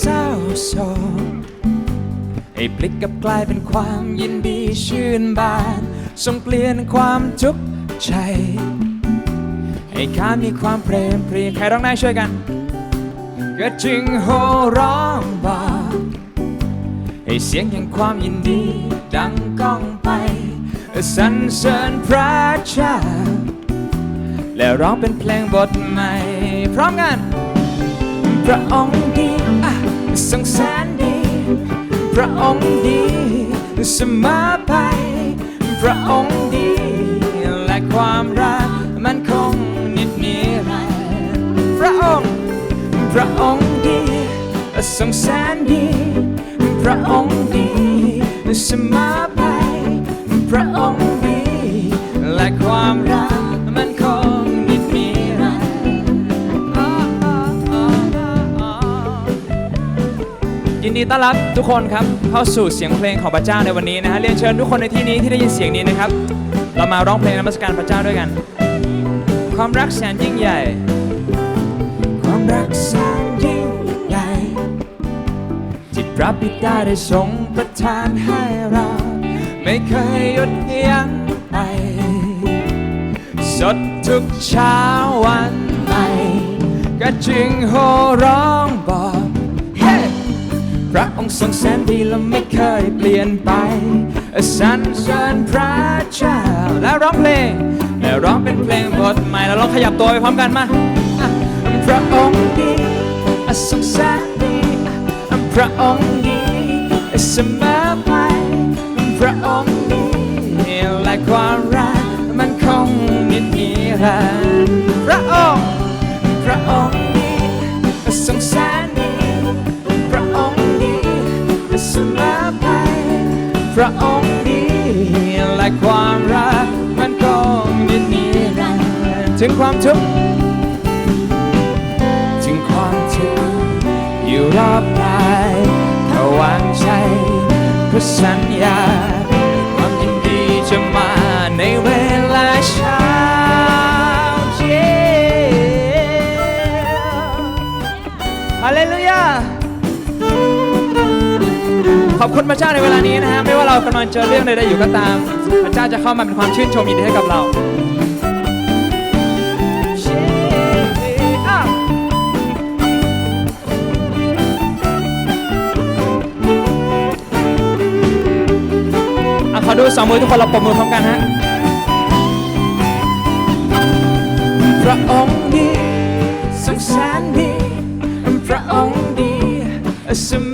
เศร้าโศกให้พลิกกลับกลายเป็นความยินดีชื่นบานส่งเปลี่ยนความทุกข์ใจ ให้ข้ามีความเพลมเพรียใครร้องได้ช่วยกันก็จึงโห่ร้องบอกให้เสียงแห่งความยินดีดังก้องไปสรรเสริญพระเจ้าและร้องเป็นเพลงบทใหม่พร้อมกันพระองค์ดีอ่ ทรงแสนดี พระองค์ดีเสมอไป พระองค์ดี และความรักมันคงนิดนิรันดร์พระองค์ พระองค์ดีทรงแสนดี พระองค์ดีเสมอ ดีต้อนรับทุกคนครับเข้าสู่เสียงเพลงของพระเจ้าในวันนี้นะฮะเรียนเชิญทุกคนในที่นี้ที่ได้ยินเสียงนี้นะครับ เรามาร้องเพลงนมัสการพระเจ้าด้วยกัน ความรักแสนยิ่งใหญ่ ความรักแสนยิ่งใหญ่ที่พระบิดาได้ทรงประทานให้เรา ไม่เคยหยุดยั้งไปสดทุกเช้าวันใหม่ก็จึงโห่ร้องบอก พระองค์ทรงแสนดีและไม่เคยเปลี่ยนไปสรรเสริญพระเจ้าแล้วร้องเพลงแล้วร้องเป็นเพลงบทใหม่แล้วลองขยับตัวไปพร้อมกันมาพระองค์ดีทรงแสนดีพระองค์ดีเสมอไปพระองค์ดีและความรักมันคงนิดนิรันดร์ เสมอไปพระองค์ดีและความรักมันคงนิดนิรันดร์ถึงความทุกข์ถึงความทุกข์อยู่รอบกายถ้าวางใจเพื่อสัญญาความยินดีจะมาในเวลาเช้าฮาเลลูยา อบคุณพระเจ้าในเวลานี้นะฮะไม่ว่าเรากำลังเจอเรื่องใดๆอยู่ก็ตาม พระเจ้าจะเข้ามาเป็นความชื่นชมยินดีให้กับเราอะอะขอดูสองมือทุกคนเราปรบมือพร้อมกันฮะพระองค์ดีทรงแสนดีพระองค์ดีเสม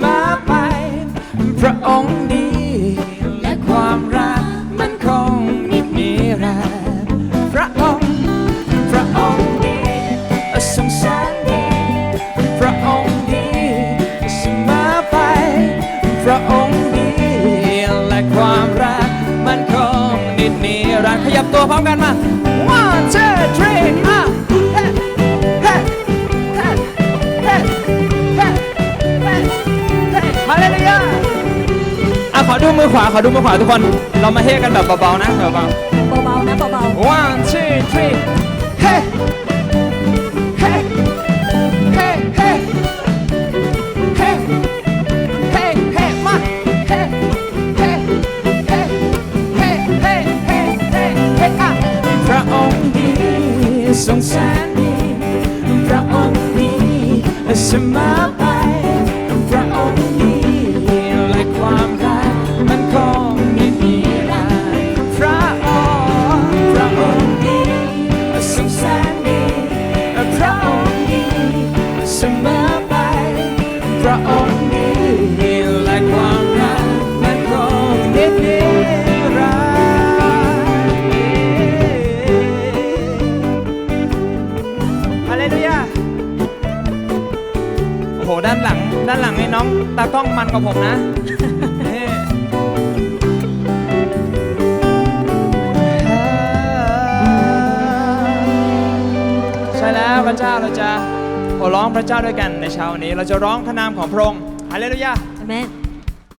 ระองค์ดีและความรักมันคงนิดนิรันดร์ขยับตัวพร้อมกันมา one two three อะ Hey! Hey! Hey! Hey! Hey! Hey! Hey! ฮาเลลูยาอะขอดูมือขวาขอดูมือขวาทุกคน เรามาเฮกันแบบเบาๆนะเบาเบาๆนะเบาๆ one two three hey hey ทรงแสนดีพระองค์ดีเสมอไปพระองค์ดีและความรักมันคงไม่มีรันดร์พระองค์พระองค์ดีทรงแสนดีพระองค์ดีเสมอไปพระองค์ดี ด้านหลัง ด้านหลังนี่น้องตากล้องมันกว่าผมนะนี่ใช่แล้วพระเจ้าเราจะโห่ร้องพระเจ้าด้วยกันในเช้าวันนี้ เราจะร้องพระนามของพระองค์ฮาเลลูยาๆอาเมน